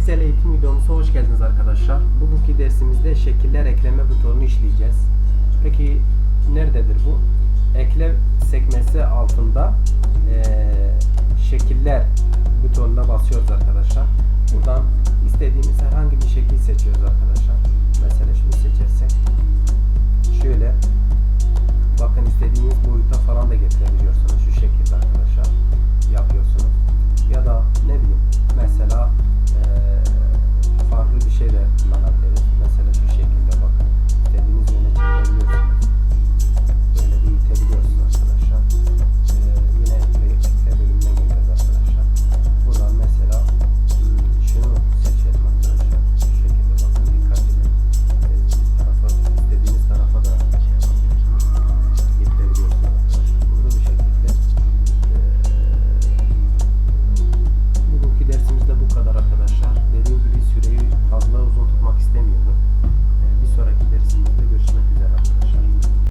Excel eğitim videomuza hoş geldiniz arkadaşlar. Bugünkü dersimizde şekiller ekleme butonunu işleyeceğiz. Peki nerededir bu? Ekle sekmesi altında e, şekiller butonuna basıyoruz arkadaşlar. Buradan istediğimiz herhangi bir şekil seçiyoruz arkadaşlar. Mesela şunu seçersek şöyle bakın istediğiniz boyuta falan da getirebiliyorsunuz.